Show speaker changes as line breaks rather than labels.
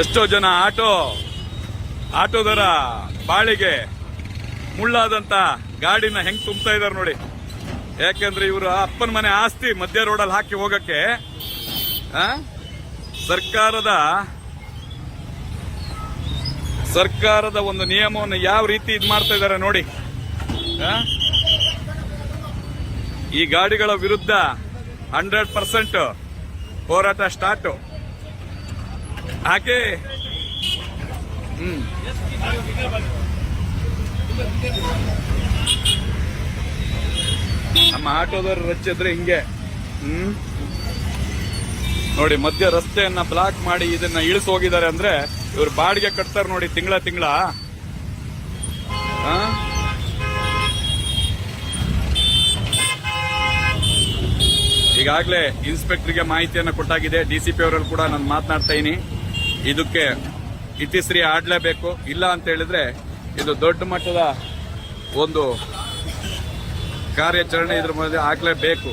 ಎಷ್ಟೋ ಜನ ಆಟೋ ಆಟೋದರ ಬಾಳಿಗೆ ಮುಳ್ಳಾದಂತ ಗಾಡಿನ ಹೆಂಗ್ ತುಂಬ್ತಾ ಇದಾರೆ ನೋಡಿ ಯಾಕೆಂದ್ರೆ ಇವರು ಅಪ್ಪನ ಮನೆ ಆಸ್ತಿ ಮಧ್ಯ ರೋಡಲ್ಲಿ ಹಾಕಿ ಹೋಗಕ್ಕೆ? ಸರ್ಕಾರದ ಸರ್ಕಾರದ ಒಂದು ನಿಯಮವನ್ನು ಯಾವ ರೀತಿ ಇದು ಮಾಡ್ತಾ ಇದ್ದಾರೆ ನೋಡಿ ಈ ಗಾಡಿಗಳ ವಿರುದ್ಧ ಹಂಡ್ರೆಡ್ ಪರ್ಸೆಂಟ್ ಹೋರಾಟ ಸ್ಟಾರ್ಟು ಹಾಗೆ ಹ್ಮ್ ನಮ್ಮ ಆಟೋದವ್ರು ರಚಿದ್ರೆ ಹಿಂಗೆ. ಹ್ಮ್. ನೋಡಿ, ಮಧ್ಯ ರಸ್ತೆಯನ್ನ ಬ್ಲಾಕ್ ಮಾಡಿ ಇದನ್ನ ಇಳಿಸಿ ಹೋಗಿದ್ದಾರೆ ಅಂದ್ರೆ ಇವ್ರು ಬಾಡಿಗೆ ಕಟ್ತಾರೆ ನೋಡಿ ತಿಂಗಳ ತಿಂಗಳ. ಈಗಾಗಲೇ ಇನ್ಸ್ಪೆಕ್ಟರ್ಗೆ ಮಾಹಿತಿಯನ್ನು ಕೊಟ್ಟಾಗಿದೆ. ಡಿಸಿಪಿ ಅವರಲ್ಲಿ ಕೂಡ ನಾನು ಮಾತನಾಡ್ತಾ ಇದಕ್ಕೆ ಇತಿಶ್ರೀ ಆಡಲೇಬೇಕು. ಇಲ್ಲ ಅಂತ ಹೇಳಿದ್ರೆ ಇದು ದೊಡ್ಡ ಮಟ್ಟದ ಒಂದು ಕಾರ್ಯಾಚರಣೆ ಇದ್ರ ಮಧ್ಯೆ ಆಗ್ಲೇಬೇಕು.